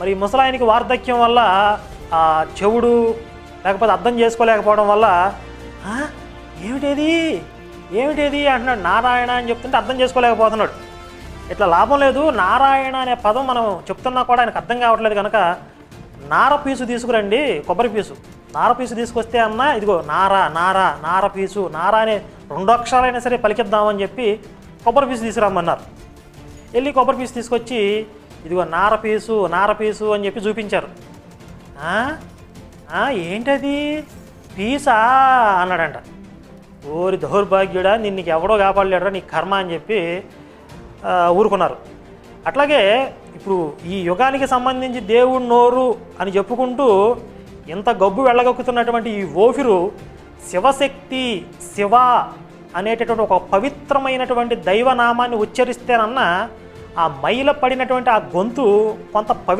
మరి ముసలాయనికి వార్ధక్యం వల్ల ఆ చెవుడు లేకపోతే అర్థం చేసుకోలేకపోవడం వల్ల ఏమిటేది? ఏమిటేది? అంటున్నాడు. నారాయణ అని చెప్తుంటే అర్థం చేసుకోలేకపోతున్నాడు. ఇట్లా లాభం లేదు. నారాయణ అనే పదం మనం చెప్తున్నా కూడా ఆయనకు అర్థం కావట్లేదు కనుక నార పీసు తీసుకురండి కొబ్బరి పీసు. నార పీసు తీసుకొస్తే అన్న ఇదిగో నారా నారా నార పీసు నారా అనే రెండు అక్షరాలైనా సరే పలికిద్దామని చెప్పి కొబ్బరి పీసు తీసుకురమ్మన్నారు. వెళ్ళి కొబ్బరి పీసు తీసుకొచ్చి ఇదిగో నార పీసు నార పీసు అని చెప్పి చూపించారు. ఏంటది? పీసా? అన్నాడంట. ఓరి దౌర్భాగ్యుడా నిన్ను ఎవడో కాపాడలేడరా నీ కర్మ అని చెప్పి ఊరుకున్నారు. అట్లాగే ఇప్పుడు ఈ యుగానికి సంబంధించి దేవుడు నోరు అని చెప్పుకుంటూ ఇంత గబ్బు వెళ్ళగక్కుతున్నటువంటి ఈ ఓఫిరు శివశక్తి శివ అనేటటువంటి ఒక పవిత్రమైనటువంటి దైవనామాన్ని ఉచ్చరిస్తేనన్నా ఆ మైల పడినటువంటి ఆ గొంతు కొంత పవి